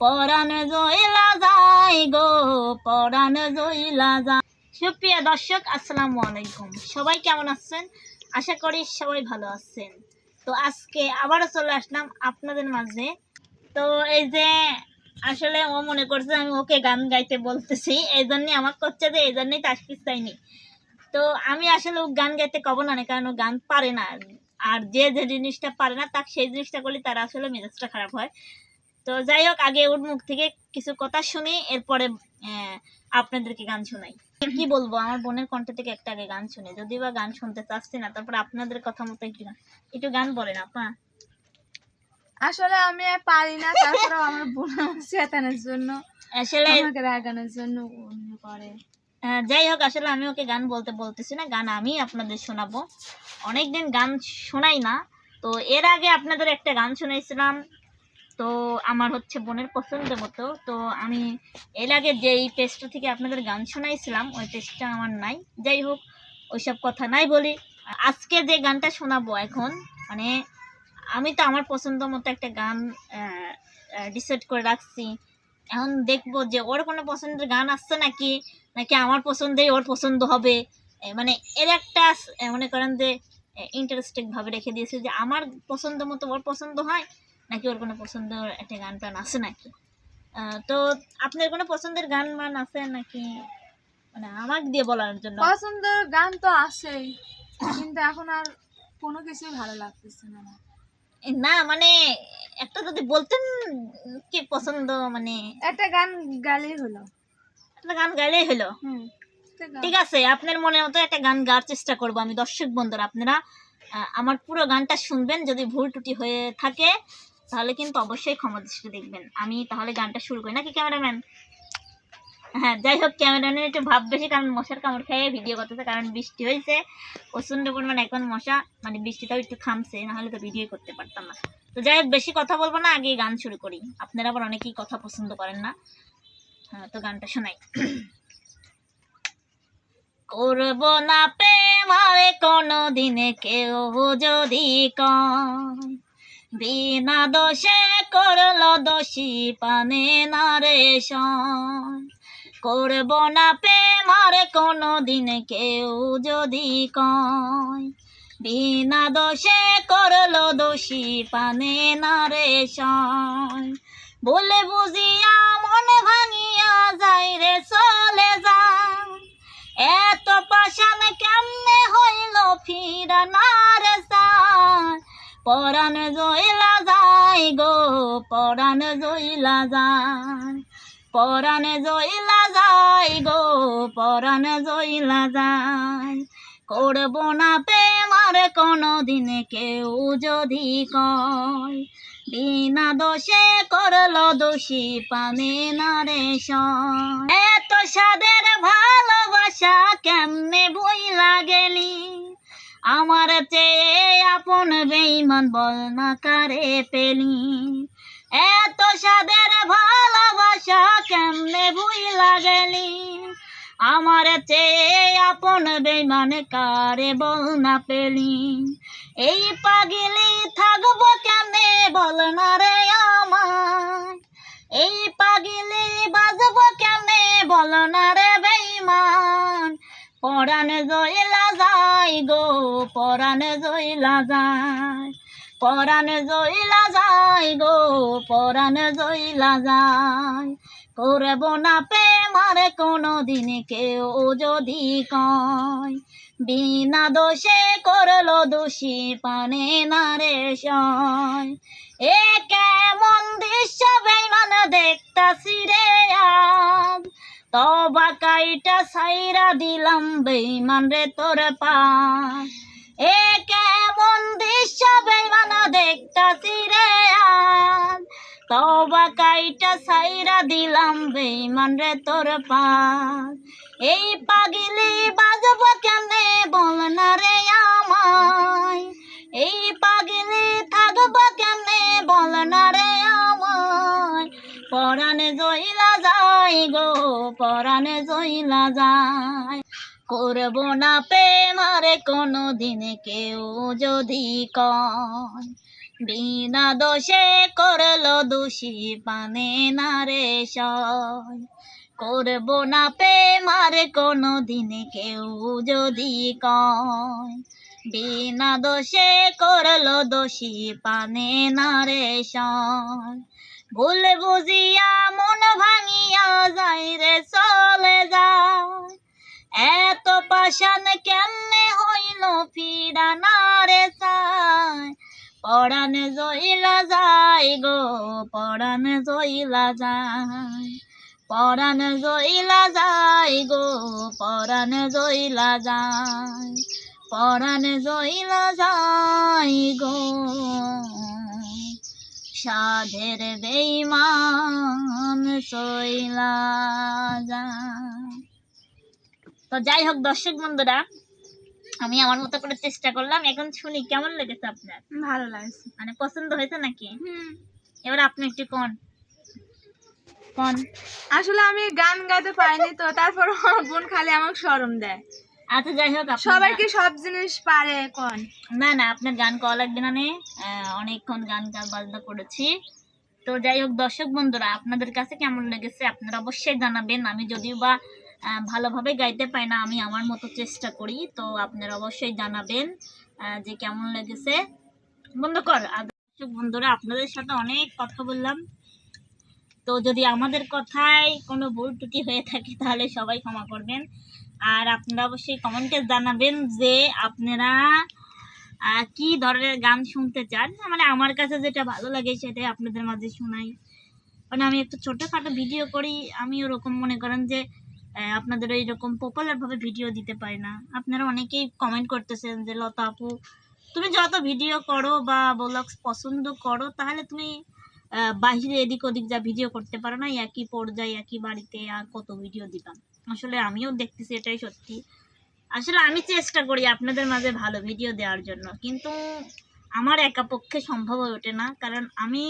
পরাণ সুপ্রিয় দর্শক, আসসালামু আলাইকুম। সবাই কেমন আছেন? আশা করি সবাই ভালো আছেন। তো আজকে আবারও চলে আসলাম আপনাদের মাঝে। তো এই যে, আসলে ও মনে করছে আমি ওকে গান গাইতে বলতেছি, এই জন্যই আমার করছে যে, এই জন্যই তাসকিস চাইনি তো আমি আসলে ও গান গাইতে কব না, কারণ ও গান পারে না। আর যে যে জিনিসটা পারে না, তাকে সেই জিনিসটা করলে তার আসলে মেজাজটা খারাপ হয়। তো যাই হোক আগে ওর মুখ থেকে কিছু কথা শুনি এরপরে আপনাদেরকে গান শোনাই। কি বলব আমার বোনের কণ্ঠ থেকে একটা আগে গান শুনে। যদি বা গান শুনতে চাচ্ছি না তারপর আপনাদের কথা মতো একটু গান একটু গান বলেন আপা। আসলে আমি পারি না তারপরেও আমার বোন আমার জন্য আসলে আমাকে রাগানোর জন্য করে। যাই হোক আসলে আমি ওকে গান বলতে বলতেছি না গান আমি আপনাদের শোনাবো। অনেকদিন গান শোনাই না তো এর আগে আপনাদের একটা গান শোনাইছিলাম তো আমার হচ্ছে বোনের পছন্দের মতো। তো আমি এর আগে যেই পেজটা থেকে আপনাদের গান শোনাইছিলাম, ওই পেজটা আমার নাই। যাই হোক, ওইসব কথা নাই বলি। আজকে যে গানটা শোনাবো এখন মানে আমি তো আমার পছন্দ মতো একটা গান ডিসাইড করে রাখছি। এখন দেখব যে ওর কোনো পছন্দের গান আসছে নাকি নাকি আমার পছন্দেই ওর পছন্দ হবে। মানে এর একটা মনে করেন যে ইন্টারেস্টিং ভাবে রেখে দিয়েছে যে আমার পছন্দ মতো ওর পছন্দ হয় নাকি ওর কোনো পছন্দের একটা গান টান আছে নাকি? তো আপনার কোনো পছন্দের গান মান আছে নাকি? মানে আমাকে দিয়ে বলার জন্য। পছন্দের গান তো আছেই কিন্তু এখন আর কোনো কিছুই ভালো লাগতেছে না। না মানে একটা যদি বলতেন কি পছন্দ মানে একটা গান গালেই হলো। একটা গান গাইলেই হলো। ঠিক আছে আপনার মনের মতো একটা গান গাওয়ার চেষ্টা করব আমি। দর্শক বন্ধুরা আপনারা আমার পুরো গানটা শুনবেন যদি ভুল ত্রুটি হয়ে থাকে। তাহলে কিন্তু অবশ্যই ক্ষমা দৃষ্টি দেখবেন। আমি তাহলে গানটা শুরু করি। নাকি ক্যামেরাম্যান? হ্যাঁ যাই হোক, ক্যামেরাম্যানের একটু ভাব বেশি, কারণ মশার কামড় খেয়ে ভিডিও করতেছে, কারণ বৃষ্টি হয়েছে। প্রচণ্ড পরিমাণ এখন মশা মানে বৃষ্টিটাও একটু থামছে, নাহলে তো ভিডিও করতে পারতাম না। তো যাই হোক, বেশি কথা বলব না আগে গান শুরু করি। আপনারা আবার অনেকেই কথা পছন্দ করেন না। হ্যাঁ তো গানটা শোনাই। করব না প্রেম আর কোনো দিনে কেউ যদি কয় বিনা দোষে করল দোষী পানে না রে করব না প্রেম আর কোনো দিনে কেউ যদি কয় বিনা দোষে করল দোষী পানে না রে। বলে বুঝিয়া মন ভাঙিয়া যায় রে পরাণ জইলা যায় গো, পরাণ জইলা যায়। পরাণ জইলা যায় গো, পরাণ জইলা যায়। করব না প্রেম আর কোনো দিন কেউ যদি কয়, বিনা দোষে করল দোষী পানে না রে। এত সাদের ভালোবাসা কেমনে বই লাগেলি আমার চেয়ে আপন বেইমান বল না কারে পেলি? এত সাদের ভালোবাসা কেমনে বই লাগেলি আমার চেয়ে আপন বেইমান কারে বল না পেলি? এই পাগিলি থাকব কেমনে বল না রে আমায়? এই পাগিলি বাজবো কেমনে বল না রে বেইমান পরাণ জইলা যায় গো, পরাণ জইলা যায়, পরাণ জইলা যায় গো, পরাণ জইলা যায়। করব না আর কোনো দিন কেউ যদি কয়, বিনা দোষে করল দোষী পানে না রে সয়। এ কেমন দৃশ্য বেমান দেখতাছি রে আজ তবা কাইটা সাইরা দিলাম বেইমান রে তোর পা। এ কেমন দৃশ্য বেইমানা দেখতাছি রে আজ। তবা কাইটা সাইরা দিলাম বেইমান রে তোর পা। এই পাগিলি বাজব কেমনে যায়। করব না প্রেম কোনো দিন কেউ যদি কয় বিনা দোষে করল দোষী পানে না রে সয় করব না পে মারে কোনো দিন কেউ যদি কয় বিনা দোষে করল দোষী পানে না রে সয় ভুল বুঝিয়া মন ভাঙিয়া যাই রে, চলে যায় এত পাশান কেমনে হইল ফিরা না রে চায় পরাণ জইলা যায় গো, পরাণ জইলা যায় পরাণ জইলা যায় গো, পরাণ জইলা যায় পরাণ জইলা যায় গো। সাধের বেইমান সইলা তো যাই হোক দর্শক বন্ধুরা আমি আমার মতো করে চেষ্টা করলাম। এখন শুনি কেমন লেগেছে আপনার? ভালো লাগছে। মানে পছন্দ হয়েছে নাকি? হুম। এবার আপনি একটু কোন? কোন? আসলে আমি গান গাইতে পারিনি তো তারপর বোন খালি আমাকে শরম দেয়। আচ্ছা যাই হোক সবাই কি সব জিনিস পারে কোন না না আপনার গান কওয়া লাগবে না অনেকক্ষণ গান গান বাজনা করেছি। তো যাই হোক দর্শক বন্ধুরা আপনাদের কাছে কেমন লেগেছে আপনারা অবশ্যই জানাবেন। আমি যদিও বা ভালোভাবে গাইতে পাই না আমি আমার মতো চেষ্টা করি তো আপনারা অবশ্যই জানাবেন যে কেমন লেগেছে। বন্ধ কর দর্শক বন্ধুরা আপনাদের সাথে অনেক কথা বললাম। তো যদি আমাদের কথায় কোনো ভুল ত্রুটি হয়ে থাকে তাহলে সবাই ক্ষমা করবেন। আর আপনারা অবশ্যই কমেন্টে জানাবেন যে আপনারা কি ধরনের গান শুনতে চান। মানে আমার কাছে যেটা ভালো লাগে সেটাই আপনাদের মাঝে শোনাই। মানে আমি একটু ছোটোখাটো ভিডিও করি, আমি ওরকম মনে করেন যে আপনাদের এইরকম পপুলারভাবে ভিডিও দিতে পারি না। আপনারা অনেকেই কমেন্ট করতেছেন যে, লতা আপু, তুমি যত ভিডিও করো বা ব্লগস পছন্দ করো, তাহলে তুমি বাহিরে এদিক ওদিক যা ভিডিও করতে পারো না, একই পর্যায়ে, একই বাড়িতে আর কত ভিডিও দিতাম আসলে আমিও দেখতেছি এটাই সত্যি। আসলে আমি চেষ্টা করি আপনাদের মাঝে ভালো ভিডিও দেওয়ার জন্য, কিন্তু আমার একা পক্ষে সম্ভব হয়ে ওঠে না, কারণ আমি,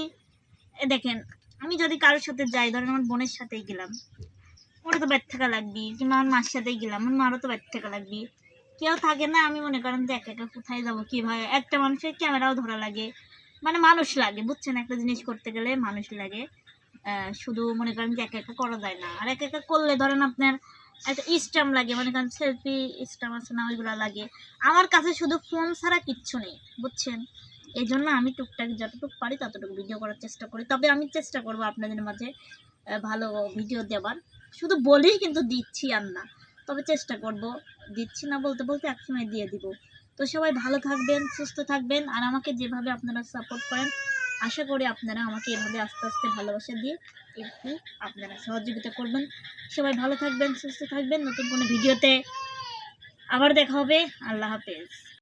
এ দেখেন, আমি যদি কারোর সাথে যাই, ধরেন আমার বোনের সাথেই গেলাম, ওরা তো ব্যাট থাকা লাগবে, কিংবা আমার মার সাথেই গেলাম, আমার মারও তো ব্যাট থাকা লাগবে। কেউ থাকে না, আমি মনে করেন যে একা একা কোথায় যাব, কীভাবে? একটা মানুষের ক্যামেরাও ধরা লাগে। মানে মানুষ লাগে, বুঝছেন? একটা জিনিস করতে গেলে মানুষ লাগে। শুধু মনে করেন যে একা একা করা যায় না। আর একা একা করলে ধরেন আপনার একটা স্ট্যাম্প লাগে, মনে করেন সেলফি স্ট্যাম্প আছে না, ওইগুলো লাগে। আমার কাছে শুধু ফোন ছাড়া কিচ্ছু নেই, বুঝছেন? এই জন্য আমি টুকটাক যতটুকু পারি ততটুকু ভিডিও করার চেষ্টা করি। তবে আমি চেষ্টা করব আপনাদের মাঝে ভালো ভিডিও দেওয়ার। শুধু বলি কিন্তু দিচ্ছি আর না। তবে চেষ্টা করব। দিচ্ছি না বলতে বলতে একসময় দিয়ে দিব। তো সবাই ভালো থাকবেন, সুস্থ থাকবেন আর আমাকে যেভাবে আপনারা সাপোর্ট করেন, আশা করি আপনারা আমাকে এভাবে আস্তে আস্তে ভালোবাসা দিয়ে একটু আপনারা সহযোগিতা করবেন। সবাই ভালো থাকবেন, সুস্থ থাকবেন। নতুন কোনো ভিডিওতে আবার দেখা হবে। আল্লাহ হাফেজ।